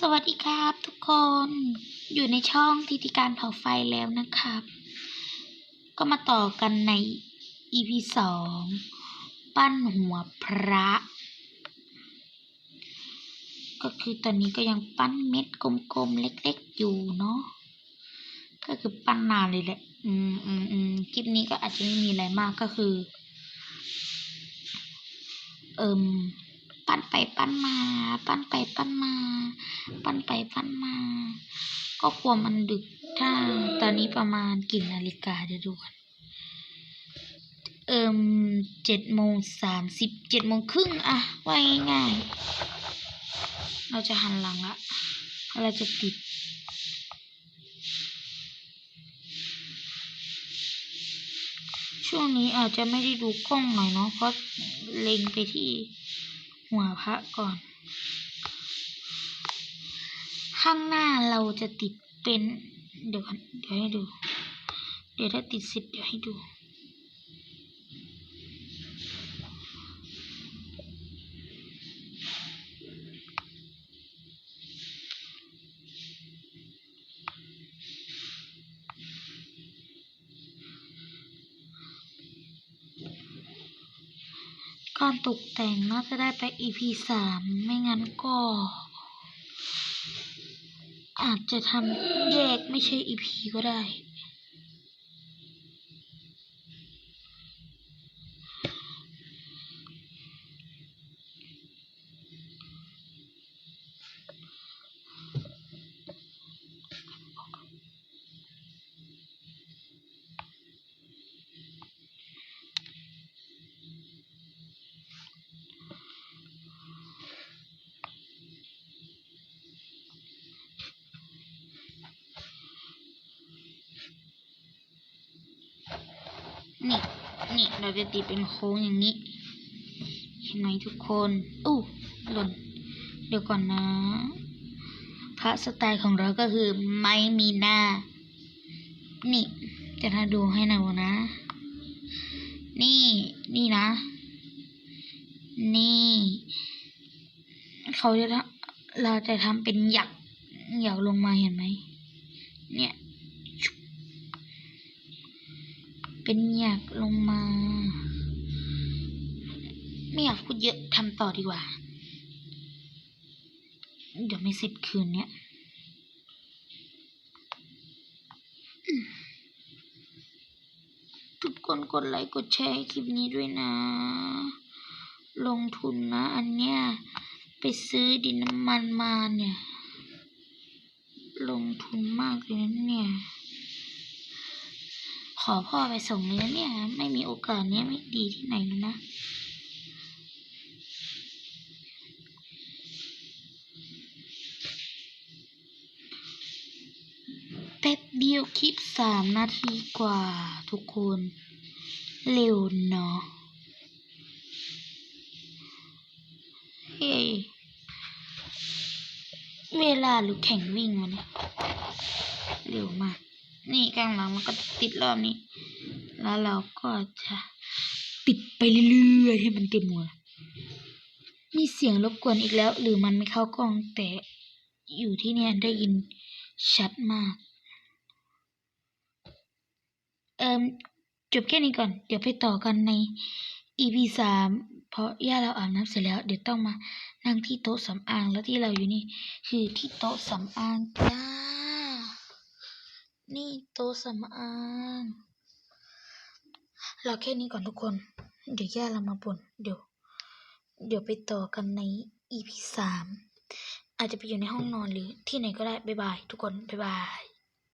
สวัสดีครับทุกคนอยู่ในช่องทิติการเผาไฟแล้วนะครับ ก็มาต่อกันใน EP สองปั้นหัวพระ ก็คือตอนนี้ก็ยังปั้นเม็ดกลมๆเล็กๆอยู่เนาะก็คือปั้นนานเลยแหละอืมอืมอืมคลิปนี้ก็อาจจะไม่มีอะไรมากก็คือ เอิม ปั้นไปปั้นมา ปั้นไปปั้นมา ปั้นไปปั้นมา ก็กลัวมันดึกถ้าตอนนี้ประมาณกี่นาฬิกาเดี๋ยวดูกันเอิมเจ็ดโมงสามสิบเจ็ดโมงครึ่งอะว่าง่ายๆเราจะหันหลังละเราจะติดช่วงนี้อาจจะไม่ได้ดูกล้องหน่อยเนาะเพราะเล็งไปที่ หัวพระก่อน ข้างหน้าเราจะติดเป็น เดี๋ยวก่อนเดี๋ยวให้ดู เดี๋ยวถ้าติดเสร็จเดี๋ยวให้ดู การตกแต่งน่าจะได้ไป EP สามไม่งั้นก็ อาจจะทำแยกไม่ใช่ EP ก็ได้ นี่นี่เราจะติดเป็นโค้งอย่างนี้ เห็นไหมทุกคนอู้หล่น เดี๋ยวก่อนนะ พระสไตล์ของเราก็คือไม่มีหน้า นี่จะถ้าดูให้หน่อยนะ นี่นี่นะ นี่ เขาจะทำเราจะทำเป็นหยักหยักลงมาเห็นไหมเนี่ย เป็นหยักลงมา ไม่อยากพูดเยอะทำต่อดีกว่า เดี๋ยวไม่เสร็จคืนเนี้ยทุกคนกดไลค์กดแชร์คลิปนี้ด้วยนะ ลงทุนนะ อันเนี้ยไปซื้อดินน้ำมันมาเนี่ย ลงทุนมากเลยนะเนี่ย ขอพ่อไปส่งเลยนะเนี่ย ไม่มีโอกาสเนี้ยไม่ดีที่ไหนเลยนะแป๊บเดียวคลิปสามนาทีกว่าทุกคน เร็วเนาะเฮ้ยเวลาหรือแข่งวิ่งวะเนี่ย เร็วมาก นี่ข้างหลังมันก็ติดรอบนี้ แล้วเราก็จะปิดไปเรื่อยๆให้มันเต็มหมดมีเสียงรบกวนอีกแล้ว หรือมันไม่เข้ากล้องแต่อยู่ที่เนี่ยได้ยินชัดมาก เอิมจบแค่นี้ก่อน เดี๋ยวไปต่อกันใน EP สามเพราะย่าเราอาบน้ำเสร็จแล้ว เดี๋ยวต้องมานั่งที่โต๊ะสำอางแล้วที่เราอยู่นี่ คือที่โต๊ะสำอางจ้า นี่โตสำอางเราแค่นี้ก่อนทุกคน เดี๋ยวแย่เรามาบ่นเดี๋ยว เดี๋ยวไปต่อกันใน EP สามอาจจะไปอยู่ในห้องนอนหรือที่ไหนก็ได้ บ๊ายบาย ทุกคน บ๊ายบาย